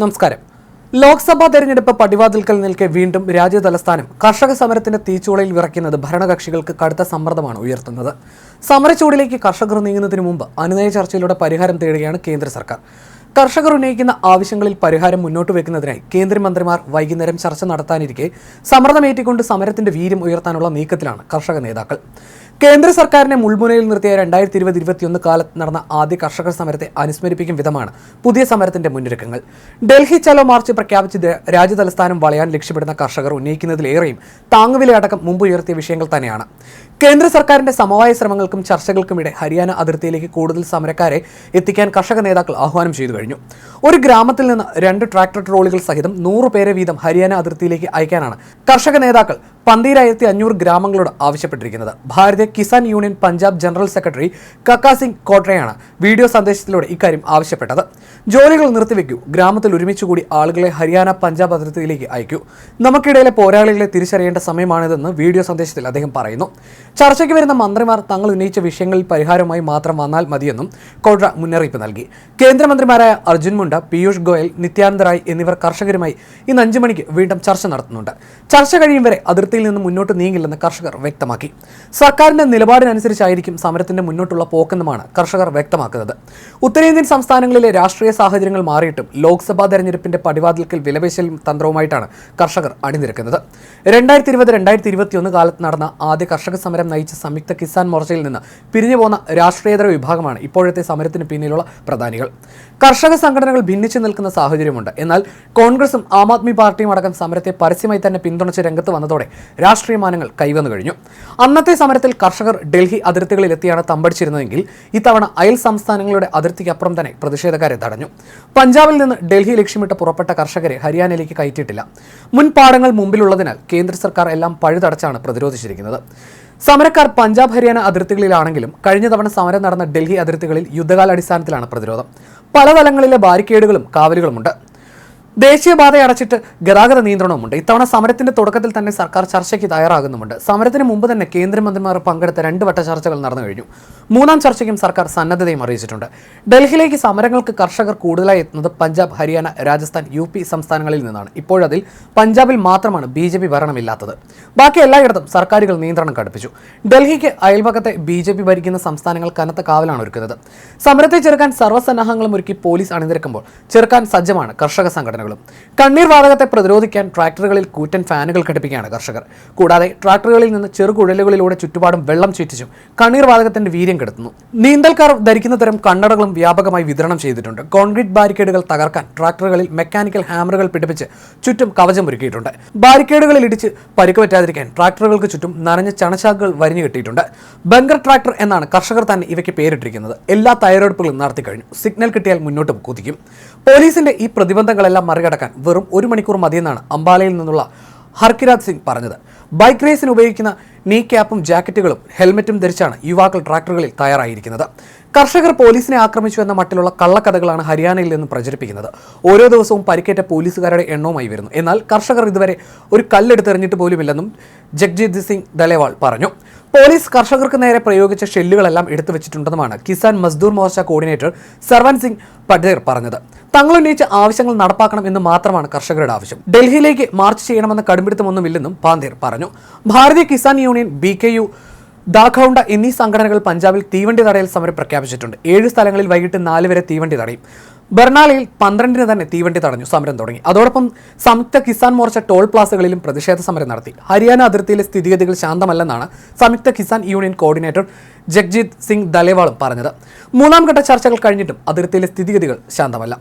നമസ്കാരം. ലോക്സഭാ തെരഞ്ഞെടുപ്പ് പടിവാതിൽക്കൽ നിൽക്കെ വീണ്ടും രാജ്യതലസ്ഥാനം കർഷക സമരത്തിന്റെ തീച്ചുളയിൽ വിറയ്ക്കുന്നത് ഭരണകക്ഷികൾക്ക് കടുത്ത സമ്മർദ്ദമാണ് ഉയർത്തുന്നത്. സമരച്ചൂടിലേക്ക് കർഷകർ നീങ്ങുന്നതിന് മുമ്പ് അനുനയ ചർച്ചയിലൂടെ പരിഹാരം തേടുകയാണ് കേന്ദ്ര സർക്കാർ. കർഷകർ ഉന്നയിക്കുന്ന ആവശ്യങ്ങളിൽ പരിഹാരം മുന്നോട്ട് വെക്കുന്നതിനായി കേന്ദ്രമന്ത്രിമാർ വൈകുന്നേരം ചർച്ച നടത്താനിരിക്കെ സമ്മർദ്ദമേറ്റിക്കൊണ്ട് സമരത്തിന്റെ വീര്യം ഉയർത്താനുള്ള നീക്കത്തിലാണ് കർഷക നേതാക്കൾ. കേന്ദ്ര സർക്കാരിനെ മുൾമുനയിൽ നിർത്തിയ രണ്ടായിരത്തി ഇരുപത് ഇരുപത്തിയൊന്ന് കാലത്ത് നടന്ന ആദ്യ കർഷക സമരത്തെ അനുസ്മരിപ്പിക്കും വിധമാണ് പുതിയ സമരത്തിന്റെ മുന്നൊരുക്കങ്ങൾ. ഡൽഹി ചലോ മാർച്ച് പ്രഖ്യാപിച്ച് രാജ്യതലസ്ഥാനം വളയാൻ ലക്ഷ്യമിടുന്ന കർഷകർ ഉന്നയിക്കുന്നതിലേറെയും താങ്ങുവില അടക്കം മുമ്പ് ഉയർത്തിയ വിഷയങ്ങൾ തന്നെയാണ്. കേന്ദ്ര സർക്കാരിന്റെ സമവായ ശ്രമങ്ങൾക്കും ചർച്ചകൾക്കുമിടെ ഹരിയാന അതിർത്തിയിലേക്ക് കൂടുതൽ സമരക്കാരെ എത്തിക്കാൻ കർഷക നേതാക്കൾ ആഹ്വാനം ചെയ്തു കഴിഞ്ഞു. ഒരു ഗ്രാമത്തിൽ നിന്ന് രണ്ട് ട്രാക്ടർ ട്രോളികൾ സഹിതം നൂറ് പേരെ വീതം ഹരിയാന അതിർത്തിയിലേക്ക് അയക്കാനാണ് കർഷക നേതാക്കൾ പന്തീരായിരത്തി അഞ്ഞൂറ് ഗ്രാമങ്ങളോട് ആവശ്യപ്പെട്ടിരിക്കുന്നത്. Bharatiya Kisan union Punjab general secretary Kakka Singh കോട്രയാണ്. Video സന്ദേശത്തിലൂടെ ഇക്കാര്യം ആവശ്യപ്പെട്ടത്. ജോലികൾ നിർത്തിവെക്കൂ. ഗ്രാമത്തിൽ ഒരുമിച്ച് കൂടി ആളുകളെ ഹരിയാന പഞ്ചാബ് അതിർത്തിയിലേക്ക് അയക്കൂ. നമുക്കിടയിലെ പോരാളികളെ തിരിച്ചറിയേണ്ട സമയമാണിതെന്ന് വീഡിയോ സന്ദേശത്തിൽ അദ്ദേഹം പറയുന്നു. ചർച്ചയ്ക്ക് വരുന്ന മന്ത്രിമാർ തങ്ങൾ ഉന്നയിച്ച വിഷയങ്ങളിൽ പരിഹാരമായി മാത്രം വന്നാൽ മതിയെന്നും കോഡ്ര മുന്നറിയിപ്പ് നൽകി. കേന്ദ്രമന്ത്രിമാരായ അർജുൻ മുണ്ട പീയൂഷ് ഗോയൽ നിത്യാനന്ദ റായ് എന്നിവർ കർഷകരുമായി ഇന്ന് അഞ്ചു മണിക്ക് വീണ്ടും ചർച്ച നടത്തുന്നുണ്ട്. ചർച്ച കഴിയും വരെ അതിർത്തിയിൽ നിന്ന് മുന്നോട്ട് നീങ്ങില്ലെന്ന് കർഷകർ വ്യക്തമാക്കി. സർക്കാരിന്റെ നിലപാടിനനുസരിച്ചായിരിക്കും സമരത്തിന്റെ മുന്നോട്ടുള്ള പോക്കെന്നുമാണ് കർഷകർ വ്യക്തമാക്കുന്നത്. ഉത്തരേന്ത്യൻ സംസ്ഥാനങ്ങളിലെ രാഷ്ട്രീയ സാഹചര്യങ്ങൾ മാറിയിട്ടും ലോക്സഭാ തെരഞ്ഞെടുപ്പിന്റെ പടിവാതിൽക്കൽ വിലപേശൽ തന്ത്രവുമായിട്ടാണ് കർഷകർ അണിനിരക്കുന്നത്. രണ്ടായിരത്തി ഇരുപത് രണ്ടായിരത്തി ഇരുപത്തിയൊന്ന് കാലത്ത് നടന്ന ആദ്യ കർഷക സമരം നയിച്ച സംയുക്ത കിസാൻ മോർച്ചയിൽ നിന്ന് പിരിഞ്ഞു പോകുന്ന രാഷ്ട്രീയതര വിഭാഗമാണ് ഇപ്പോഴത്തെ സമരത്തിന് പിന്നിലുള്ള പ്രധാനികൾ. കർഷക സംഘടനകൾ ഭിന്നിച്ചു നിൽക്കുന്ന സാഹചര്യമുണ്ട്. എന്നാൽ കോൺഗ്രസും ആം ആദ്മി പാർട്ടിയും അടക്കം സമരത്തെ പരസ്യമായി തന്നെ പിന്തുണച്ച് രംഗത്ത് വന്നതോടെ രാഷ്ട്രീയ മാനങ്ങൾ കൈവന്നു കഴിഞ്ഞു. അന്നത്തെ സമരത്തിൽ കർഷകർ ഡൽഹി അതിർത്തികളിൽ എത്തിയാണ് തമ്പടിച്ചിരുന്നതെങ്കിൽ ഇത്തവണ അയൽ സംസ്ഥാനങ്ങളുടെ അതിർത്തിക്കപ്പുറം തന്നെ പ്രതിഷേധക്കാരെ തടഞ്ഞു. പഞ്ചാബിൽ നിന്ന് ഡൽഹി ലക്ഷ്യമിട്ട് പുറപ്പെട്ട കർഷകരെ ഹരിയാനയിലേക്ക് കയറ്റിയിട്ടില്ല. മുൻപാടങ്ങൾ മുമ്പിലുള്ളതിനാൽ കേന്ദ്ര സർക്കാർ എല്ലാം പഴുതടച്ചാണ് പ്രതിരോധിച്ചിരിക്കുന്നത്. സമരക്കാർ പഞ്ചാബ് ഹരിയാന അതിർത്തികളിലാണെങ്കിലും കഴിഞ്ഞ തവണ സമരം നടന്ന ഡൽഹി അതിർത്തികളിൽ യുദ്ധകാലാടിസ്ഥാനത്തിലാണ് പ്രതിരോധം. പല തലങ്ങളിലെ ബാരിക്കേഡുകളും കാവലുകളുമുണ്ട്. ദേശീയപാത അടച്ചിട്ട് ഗതാഗത നിയന്ത്രണവുമുണ്ട്. ഇത്തവണ സമരത്തിന്റെ തുടക്കത്തിൽ തന്നെ സർക്കാർ ചർച്ചയ്ക്ക് തയ്യാറാകുന്നുമുണ്ട്. സമരത്തിന് മുമ്പ് തന്നെ കേന്ദ്രമന്ത്രിമാർ പങ്കെടുത്ത രണ്ട് വട്ട ചർച്ചകൾ നടന്നു കഴിഞ്ഞു. മൂന്നാം ചർച്ചയ്ക്കും സർക്കാർ സന്നദ്ധതയും അറിയിച്ചിട്ടുണ്ട്. ഡൽഹിയിലേക്ക് സമരങ്ങൾക്ക് കർഷകർ കൂടുതലായി എത്തുന്നത് പഞ്ചാബ് ഹരിയാന രാജസ്ഥാൻ യു സംസ്ഥാനങ്ങളിൽ നിന്നാണ്. ഇപ്പോഴതിൽ പഞ്ചാബിൽ മാത്രമാണ് ബി ജെ പി ഭരണമില്ലാത്തത്. ബാക്കി എല്ലായിടത്തും സർക്കാരുകൾ നിയന്ത്രണം കടുപ്പിച്ചു. ഡൽഹിക്ക് അയൽപക്കത്തെ ബി ജെ പി ഭരിക്കുന്ന സംസ്ഥാനങ്ങൾ കനത്ത കാവലാണ് ഒരുക്കുന്നത്. സമരത്തെ ചെറുക്കാൻ സർവസന്നാഹങ്ങളും ഒരുക്കി പോലീസ് അണിനിരക്കുമ്പോൾ ചെറുക്കാൻ സജ്ജമാണ് കർഷക സംഘടനകളും കണ്ണീർ വാതകത്തെ പ്രതിരോധിക്കാൻ ട്രാക്ടറുകളിൽ കൂറ്റൻ ഫാനുകൾ ഘടിപ്പിക്കുകയാണ് കർഷകർ. കൂടാതെ ട്രാക്ടറുകളിൽ നിന്ന് ചെറുകുഴലുകളിലൂടെ ചുറ്റുപാടും വെള്ളം ചീറ്റിച്ചും കണ്ണീർ വാതകത്തിന്റെ വീര്യം കെടുത്തുന്നു. നീന്തൽക്കാർ ധരിക്കുന്ന തരം കണ്ണടകളും വ്യാപകമായി വിതരണം ചെയ്തിട്ടുണ്ട്. കോൺക്രീറ്റ് ബാരിക്കേഡുകൾ തകർക്കാൻ ട്രാക്ടറുകളിൽ മെക്കാനിക്കൽ ഹാമറുകൾ പിടിപ്പിച്ച് ചുറ്റും കവചം ഒരുക്കിയിട്ടുണ്ട്. ബാരിക്കേഡുകളിൽ ഇടിച്ച് പരിക്ക് പറ്റാതിരിക്കാൻ ട്രാക്ടറുകൾക്ക് ചുറ്റും നനഞ്ഞ ചണശാഖകൾ വരിഞ്ഞു കെട്ടിയിട്ടുണ്ട്. ബങ്കർ ട്രാക്ടർ എന്നാണ് കർഷകർ തന്നെ ഇവയ്ക്ക് പേരിട്ടിരിക്കുന്നത്. എല്ലാ തയ്യാറെടുപ്പുകളും നടത്തി കഴിഞ്ഞു സിഗ്നൽ കിട്ടിയാൽ മുന്നോട്ട് കുതിക്കും. പോലീസിന്റെ ഈ പ്രതിബന്ധങ്ങളെല്ലാം മറികടക്കാൻ വെറും ഒരു മണിക്കൂർ മതിയെന്നാണ് അംബാലയിൽ നിന്നുള്ള ഹർക്കിരാജ് സിംഗ് പറഞ്ഞത്. ബൈക്ക് റേസിന് ഉപയോഗിക്കുന്ന നീ ക്യാപ്പും ജാക്കറ്റുകളും ഹെൽമറ്റും ധരിച്ചാണ് യുവാക്കൾ ട്രാക്ടറുകളിൽ തയ്യാറായിരിക്കുന്നത്. കർഷകർ പോലീസിനെ ആക്രമിച്ചു എന്ന മട്ടിലുള്ള കള്ളക്കഥകളാണ് ഹരിയാനയിൽ നിന്ന് പ്രചരിപ്പിക്കുന്നത്. ഓരോ ദിവസവും പരിക്കേറ്റ പോലീസുകാരുടെ എണ്ണവുമായി വരുന്നു. എന്നാൽ കർഷകർ ഇതുവരെ ഒരു കല്ലെടുത്തെറിഞ്ഞിട്ട് പോലുമില്ലെന്നും ജഗ്ജിത് സിംഗ് ദലേവാൾ പറഞ്ഞു. പോലീസ് കർഷകർക്ക് നേരെ പ്രയോഗിച്ച ഷെല്ലുകളെല്ലാം എടുത്തു വെച്ചിട്ടുണ്ടെന്നുമാണ് കിസാൻ മസ്ദൂർ മോർച്ച കോർഡിനേറ്റർ സർവൻ സിംഗ് പട്ടേർ പറഞ്ഞത്. തങ്ങൾ ഉന്നയിച്ച ആവശ്യങ്ങൾ നടപ്പാക്കണം എന്ന് മാത്രമാണ് കർഷകരുടെ ആവശ്യം. ഡൽഹിയിലേക്ക് മാർച്ച് ചെയ്യണമെന്ന കടുംപിടുത്തമൊന്നുമില്ലെന്നും പാന്തേർ പറഞ്ഞു. Bharatiya Kisan union B K U Dakaunda എന്നീ സംഘടനകൾ പഞ്ചാബിൽ തീവണ്ടി തടയൽ സമരം പ്രഖ്യാപിച്ചിട്ടുണ്ട്. ഏഴ് സ്ഥലങ്ങളിൽ വൈകിട്ട് നാല് വരെ തീവണ്ടി തടയും. ബർണാലയിൽ പന്ത്രണ്ടിന് തന്നെ തീവണ്ടി തടഞ്ഞു സമരം തുടങ്ങി. അതോടൊപ്പം സംയുക്ത കിസാൻ മോർച്ച ടോൾ പ്ലാസകളിലും പ്രതിഷേധ സമരം നടത്തി. ഹരിയാന അതിർത്തിയിലെ സ്ഥിതിഗതികൾ ശാന്തമല്ലെന്നാണ് സംയുക്ത കിസാൻ യൂണിയൻ കോർഡിനേറ്റർ ജഗ്ജിത് സിംഗ് ദലേവാളും പറഞ്ഞത്. മൂന്നാം ഘട്ട ചർച്ചകൾ കഴിഞ്ഞിട്ടും അതിർത്തിയിലെ സ്ഥിതിഗതികൾ ശാന്തമല്ല.